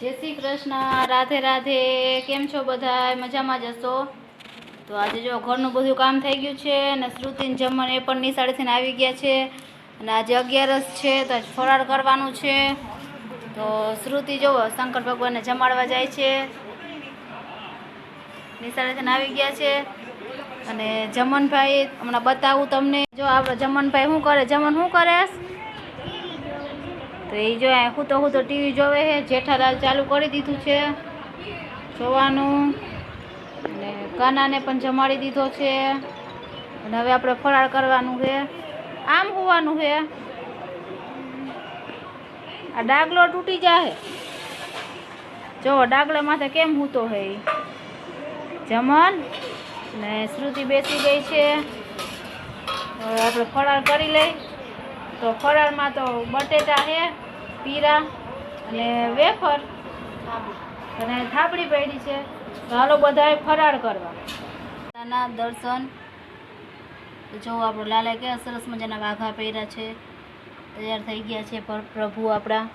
જય શ્રી કૃષ્ણ, રાધે રાધે, કેમ છો બધા મજામાં જ હશો? તો આજે જો ઘરનું બધું કામ થઈ ગયું છે અને શ્રુતિને જમણ એ પણ નિશાળેથી આવી ગયા છે અને આજે અગિયારસ છે તો આજ ફરાળ કરવાનું છે. તો શ્રુતિ જોવો શંકર ભગવાનને જમાડવા જાય છે. નિશાળેથી આવી ગયા છે. અને જમનભાઈ હમણાં બતાવું તમને. જો આપણે જમનભાઈ શું કરે? જમન શું કરે? તો એ જો હું તો હું તો ટીવી જોવે છે, જેઠાલાલ ચાલુ કરી દીધું છે જોવાનું. અને કાનાને પણ જમાડી દીધો છે. અને હવે આપણે ફરાળ કરવાનું છે. આમ હોવાનું છે. આ ડાગલો તૂટી જાય જો, ડાગલા માથે કેમ હૂતો હે? જમન ને શ્રુતિ બેસી ગઈ છે. આપણે ફરાળ કરી લઈ. તો ફરાળમાં તો બટેટા છે. પીરા અને વેફર. અને થાબડી પડી છે. તો હાલો બધાએ ફરાળ કરવા. ના દર્શન. જો આપણો લાલા કે સરસ મજાના વાઘા પહેર્યા છે. તૈયાર થઈ ગયા છે પ્રભુ આપણા.